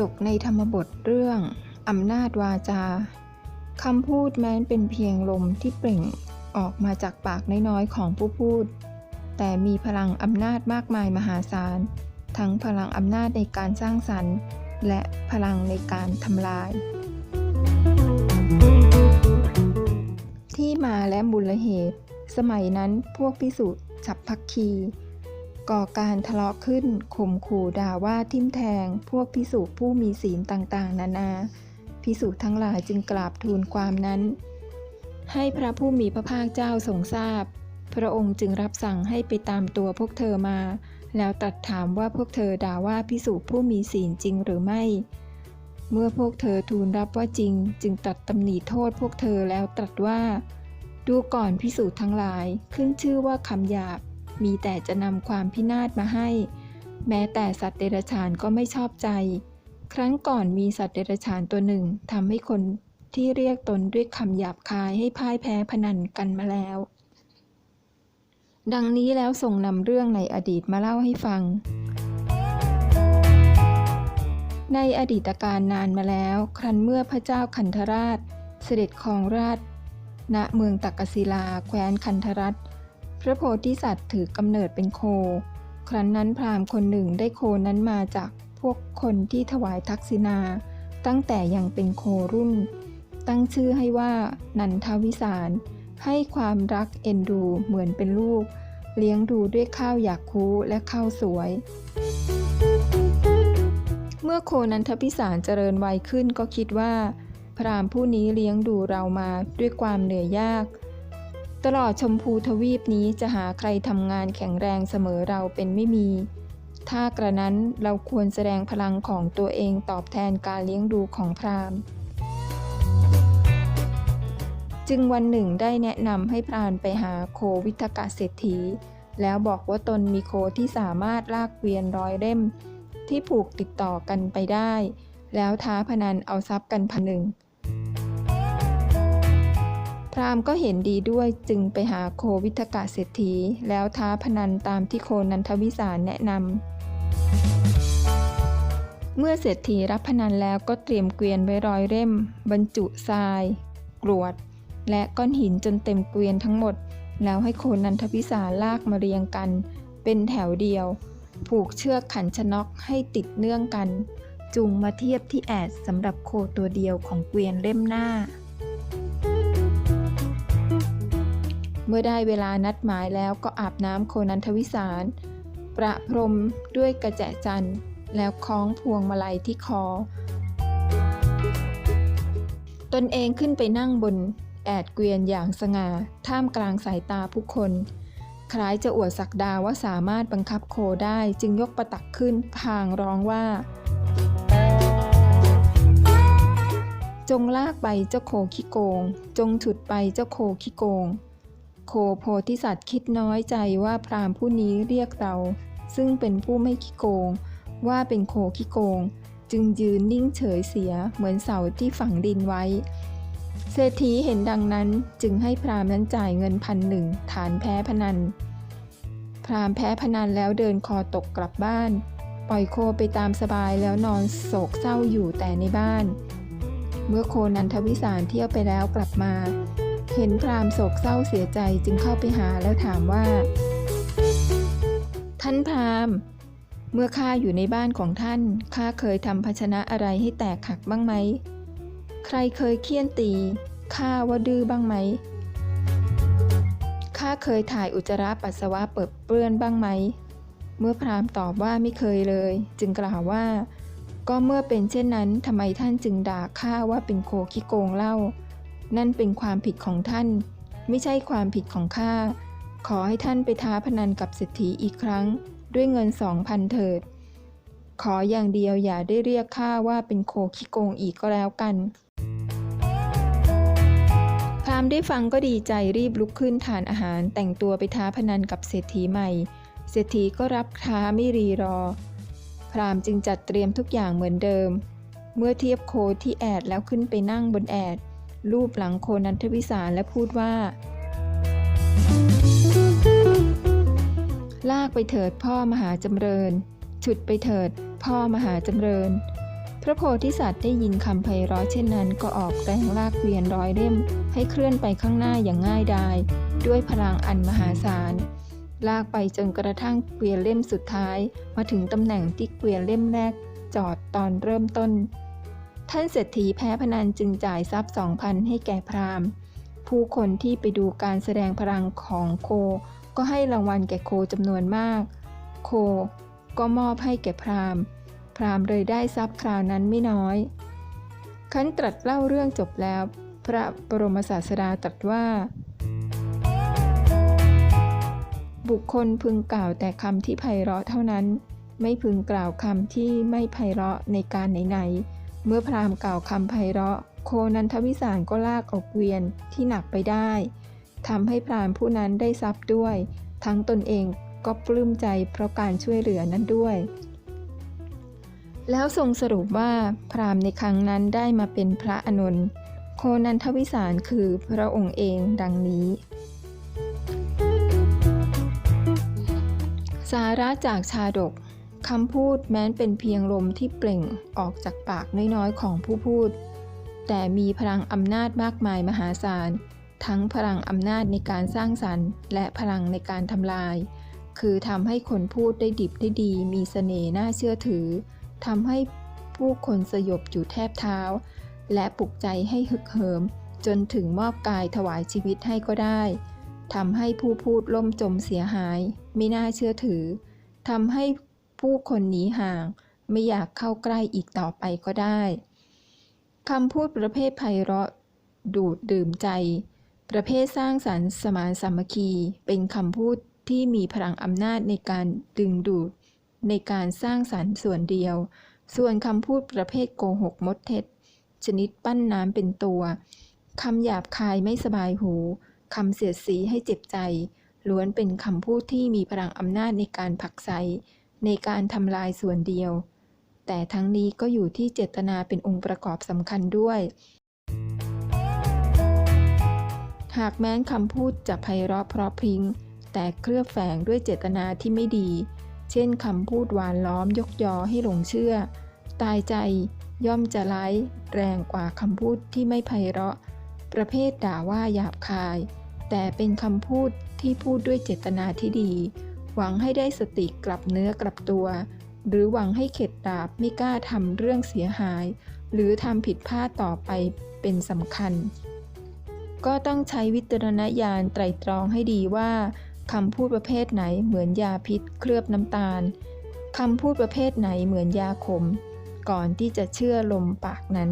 ดกในธรรมบทเรื่องอำนาจวาจาคำพูดแม้นเป็นเพียงลมที่เปล่งออกมาจากปากน้อยๆของผู้พูด แต่มีพลังอำนาจมากมายมหาศาล ทั้งพลังอำนาจในการสร้างสรรค์ และพลังในการทำลาย ที่มาและมูลเหตุ สมัยนั้นพวกพิสุฉับพักคี ก่อการทะเลาะขึ้นข่มขู่ด่าว่าทิมแทง พวกพิสุผู้มีศีลต่างๆ นานาพิสุทั้งหลายจึงกราบทูลความนั้น ให้พระผู้มีพระภาคเจ้าทรงทราบพระองค์จึงรับสั่งให้ไปตามตัวพวกเธอมา แล้วตรัสถามว่าพวกเธอด่าว่าพิสุผู้มีศีลจริงหรือไม่ เมื่อพวกเธอทูลรับว่าจริง จึงตรัสตำหนิโทษพวกเธอแล้วตรัสว่า ดูก่อนพิสูจน์ทั้งหลายขึ้นชื่อว่าคำหยาบ มีแต่จะนำความพินาศมาให้ แม้แต่สัตว์เดรัจฉานก็ไม่ชอบใจ ครั้งก่อนมีสัตว์เดรัจฉานตัวหนึ่งทำให้คนที่เรียกตนด้วยคำหยาบคายให้พ่ายแพ้พนันกันมาแล้ว ดังนี้แล้วส่งนำเรื่องในอดีตมาเล่าให้ฟัง ในอดีตการนานมาแล้ว ครั้นเมื่อพระเจ้าคันธราช เสด็จครองราชณเมืองตักกศิลาแคว้นคันธรัต พระโพธิสัตว์ถือกำเนิดเป็นโค ครั้นนั้นพราหมณ์คนหนึ่งได้โคนั้นมาจากพวกคนที่ถวายทักษิณาตั้งแต่ยังเป็นโครุ่น ตั้งชื่อให้ว่านันทวิสาร ให้ความรักเอ็นดูเหมือนเป็นลูก เลี้ยงดูด้วยข้าวอยากคูและข้าวสวย เมื่อโคนันทพิสารเจริญวัยขึ้นก็คิดว่า พราหมณ์ผู้นี้เลี้ยงดูเรามาด้วยความเหนื่อยยาก ตลอดชมพูทวีปนี้จะหาใครทำงานแข็งแรงเสมอเราเป็นไม่มี ถ้ากระนั้นเราควรแสดงพลังของตัวเองตอบแทนการเลี้ยงดูของพราหมณ์จึงวันหนึ่งได้แนะนำให้พรานไปหาโควิทกะเศรษฐี แล้วบอกว่าตนมีโคที่สามารถลากเกวียนร้อยเล่ม ที่ผูกติดต่อกันไปได้ แล้วท้าพนันเอาทรัพย์กันพันหนึ่ง รามก็เห็นดีด้วยจึงไปหาโควิทกะเศรษฐี แล้วท้าพนันตามที่โคนันทวิสารแนะนำ เมื่อเศรษฐีรับพนันแล้วก็เตรียมเกวียนไว้ร้อยเล่ม บรรจุทราย กรวด และก้อนหินจนเต็มเกวียนทั้งหมด แล้วให้โคนันทวิสารลากมาเรียงกัน เป็นแถวเดียว ผูกเชือกขันชนกให้ติดเนื่องกันจูงมาเทียบที่แอดสำหรับโคตัวเดียวของเกวียนเล่มหน้า เมื่อได้เวลานัดหมายแล้วก็อาบน้ำโคนันทวิสาร ประพรมด้วยกระแจจันทร์ แล้วคล้องพวงมาลัยที่คอ ตนเองขึ้นไปนั่งบนแอดเกวียนอย่างสง่าท่ามกลางสายตาผู้คน คล้ายจะอวดศักดาว่าสามารถบังคับโคได้จึงยกประตักขึ้นพางร้องว่า จงลากไปเจ้าโคขี้โกง จงฉุดไปเจ้าโคขี้โกง โคโพธิสัตว์คิดน้อยใจว่าพราหมณ์ผู้นี้เรียกเรา ซึ่งเป็นผู้ไม่ขี้โกง ว่าเป็นโคขี้โกง จึงยืนนิ่งเฉยเสียเหมือนเสาที่ฝังดินไว้ เศรษฐีเห็นดังนั้นจึงให้พราหมณ์นั้นจ่ายเงินพันหนึ่งฐานแพ้พนัน พราหมณ์แพ้พนันแล้วเดินคอตกกลับบ้าน ปล่อยโคไปตามสบายแล้วนอนโศกเศร้าอยู่แต่ในบ้าน เมื่อโคนันทวิสารเที่ยวไปแล้วกลับมา เห็นพราหมณ์โศกเศร้าเสียใจจึงเข้าไปหาแล้วถามว่า ท่านพราหมณ์ เมื่อข้าอยู่ในบ้านของท่านข้าเคยทำภาชนะอะไรให้แตกหักบ้างไหม ใครเคยเคี่ยนตีข้าว่าดื้อบ้างไหมข้าเคยถ่ายอุจจาระปัสสาวะเปิดเปื้อนบ้างไหม เมื่อพราหมณ์ตอบว่าไม่เคยเลย จึงกล่าวว่า ก็เมื่อเป็นเช่นนั้นทำไมท่านจึงด่าข้าว่าเป็นโคขี้โกงเล่า นั่นเป็นความผิดของท่าน ไม่ใช่ความผิดของข้า ขอให้ท่านไปท้าพนันกับเศรษฐีอีกครั้ง ด้วยเงินสองพันเถิด ขออย่างเดียวอย่าได้เรียกข้าว่าเป็นโคขี้โกงอีกก็แล้วกันพราหมณ์ได้ฟังก็ดีใจรีบลุกขึ้นทานอาหารแต่งตัวไปท้าพนันกับเศรษฐีใหม่ เศรษฐีก็รับท้าไม่รีรอ พราหมณ์จึงจัดเตรียมทุกอย่างเหมือนเดิม เมื่อเทียบโคที่แอดแล้วขึ้นไปนั่งบนแอด รูปหลังโคนันทวิสารและพูดว่า ลากไปเถิดพ่อมหาจำเริญ ฉุดไปเถิดพ่อมหาจำเริญ พระโพธิสัตว์ได้ยินคำไพเราะเช่นนั้นก็ออกแรงลากเกวียนร้อยเล่ม ให้เคลื่อนไปข้างหน้าอย่างง่ายดาย ด้วยพลังอันมหาศาลลากไปจนกระทั่งเกวียนเล่มสุดท้าย มาถึงตำแหน่งที่เกวียนเล่มแรกจอดตอนเริ่มต้น ท่านเศรษฐีแพ้พนันจึงจ่ายทรัพย์สองพันให้แก่พราหมณ์ ผู้คนที่ไปดูการแสดงพลังของโค ก็ให้รางวัลแก่โคจำนวนมาก โคก็มอบให้แก่พราหมณ์ พราหมณ์เลยได้ทรัพย์คราวนั้นไม่น้อยขันตรัสเล่าเรื่องจบแล้ว พระบรมศาสดาตรัสว่า บุคคลพึงกล่าวแต่คำที่ไพเราะเท่านั้น ไม่พึงกล่าวคำที่ไม่ไพเราะในการไหนๆ เมื่อพราหมณ์กล่าวคำไพเราะ โคนันทวิสารก็ลากออกเกวียนที่หนักไปได้ทำให้พราหมณ์ผู้นั้นได้ทรัพย์ด้วย ทั้งตนเองก็ปลื้มใจเพราะการช่วยเหลือนั้นด้วย แล้วทรงสรุปว่าพราหมณ์ในครั้งนั้นได้มาเป็นพระอานนโคนันทวิสารคือพระองค์เองดังนี้ สาระจากชาดก คำพูดแม้นเป็นเพียงลมที่เปล่งออกจากปากน้อยๆของผู้พูด แต่มีพลังอำนาจมากมายมหาศาล ทั้งพลังอำนาจในการสร้างสรรค์และพลังในการทำลาย คือทำให้คนพูดได้ดิบได้ดี มีเสน่ห์น่าเชื่อถือทำให้ผู้คนสยบอยู่แทบเท้า และปลุกใจให้ฮึกเหิม จนถึงมอบกายถวายชีวิตให้ก็ได้ทำให้ผู้พูดล่มจมเสียหาย ไม่น่าเชื่อถือทำให้ ผู้คนหนีห่าง ไม่อยากเข้าใกล้อีกต่อไปก็ได้คำพูดประเภทไพเราะ ดูดดื่มใจ ประเภทสร้างสรรค์สมานสามัคคี เป็นคำพูดที่มีพลังอำนาจในการดึงดูด ในการสร้างสรรค์ส่วนเดียว ส่วนคำพูดประเภทโกหกมดเท็จ ชนิดปั้นน้ำเป็นตัวคำหยาบคายไม่สบายหูคำเสียดสีให้เจ็บใจล้วนเป็นคำพูดที่มีพลังอำนาจในการผลักไส ในการทำลายส่วนเดียว แต่ทั้งนี้ก็อยู่ที่เจตนาเป็นองค์ประกอบสำคัญด้วย หากแม้นคำพูดจะไพเราะเพราะพริ้ง แต่เคลือบแฝงด้วยเจตนาที่ไม่ดี เช่นคำพูดหวานล้อมยกยอให้หลงเชื่อ ตายใจย่อมจะร้ายแรงกว่าคำพูดที่ไม่ไพเราะ ประเภทด่าว่าหยาบคาย แต่เป็นคำพูดที่พูดด้วยเจตนาที่ดี หวังให้ได้สติกลับเนื้อกลับตัว หรือหวังให้เข็ดดาบไม่กล้าทำเรื่องเสียหาย หรือทำผิดพลาดต่อไปเป็นสำคัญ ก็ต้องใช้วิจารณญาณไตรตรองให้ดีว่าคำพูดประเภทไหนเหมือนยาพิษเคลือบน้ำตาลคำพูดประเภทไหนเหมือนยาขม ก่อนที่จะเชื่อลมปากนั้น